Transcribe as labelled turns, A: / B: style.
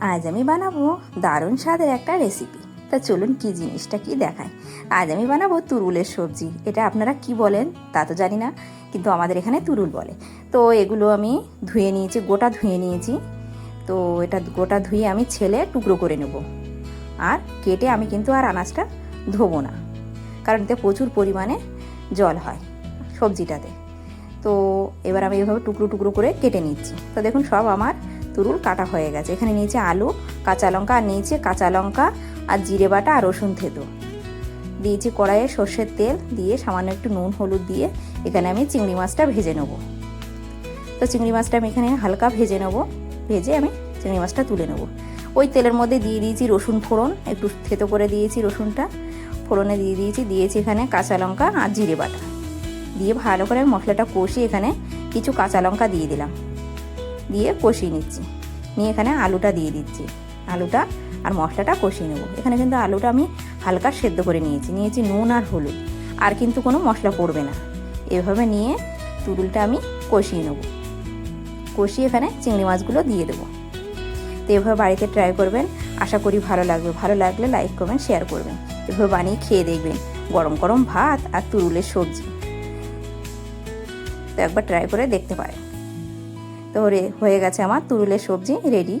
A: আজ আমি বানাবো দারুণ স্বাদের একটা রেসিপি তা চলুন কি জিনিসটা কি দেখায়। আজ আমি বানাবো তুরুলের সবজি। এটা আপনারা কি বলেন তা তো জানি না, কিন্তু আমাদের এখানে তুরুল বলে। তো এগুলো আমি ধুয়ে নিয়েছি, গোটা ধুয়ে নিয়েছি। তো এটা গোটা ধুয়ে আমি ছেলে টুকরো করে নেব। আর কেটে আমি কিন্তু আর আনাজটা ধোবো না, কারণ এতে প্রচুর পরিমাণে জল হয় সবজিটাতে। তো এবার আমি এভাবে টুকরো টুকরো করে কেটে নিচ্ছি। তো দেখুন সব আমার তুরুল কাটা হয়ে গেছে। এখানে নিচে আলু, কাঁচা লঙ্কা, আর নিচে কাঁচা লঙ্কা আর জিরে বাটা আর রসুন থেতো। দিয়েছি কড়াইয়ে সর্ষের তেল, দিয়ে সামান্য একটু নুন, হলুদ দিয়ে এখানে আমি চিংড়ি মাছটা ভেজে নেব। তো চিংড়ি মাছটা আমি এখানে হালকা ভেজে নেব, ভেজে আমি চিংড়ি মাছটা তুলে নেব। ওই তেলের মধ্যে দিয়ে দিয়েছি রসুন ফোড়ন, একটু থেতো করে দিয়েছি রসুনটা। ফোড়নে দিয়ে দিয়েছি দিয়েছি এখানে কাঁচা লঙ্কা আর জিরে বাটা। দিয়ে ভালো করে মশলাটা কষিয়ে এখানে কিছু কাঁচা লঙ্কা দিয়ে দিলাম। দিয়ে কষিয়ে নিচ্ছি। নিয়ে এখানে আলুটা দিয়ে দিচ্ছি। আলুটা আর মশলাটা কষিয়ে নেব। এখানে কিন্তু আলুটা আমি হালকা সেদ্ধ করে নিয়েছি। নিয়েছি নুন আর হলুদ। আর কিন্তু কোনো মশলা পড়বে না। এভাবে নিয়ে তুরুলটা আমি কষিয়ে নেব। কষিয়ে এখানে চিংড়ি মাছগুলো দিয়ে দেবো। তো এভাবে বাড়িতে ট্রাই করবেন। আশা করি ভালো লাগবে। ভালো লাগলে লাইক করবেন, শেয়ার করবেন। এভাবে বানিয়ে খেয়ে দেখবেন। গরম গরম ভাত আর তুরুলের সবজি। তো একবার ট্রাই করে দেখতে পারেন। তো হয়ে গেছে আমার তুরুলের সবজি রেডি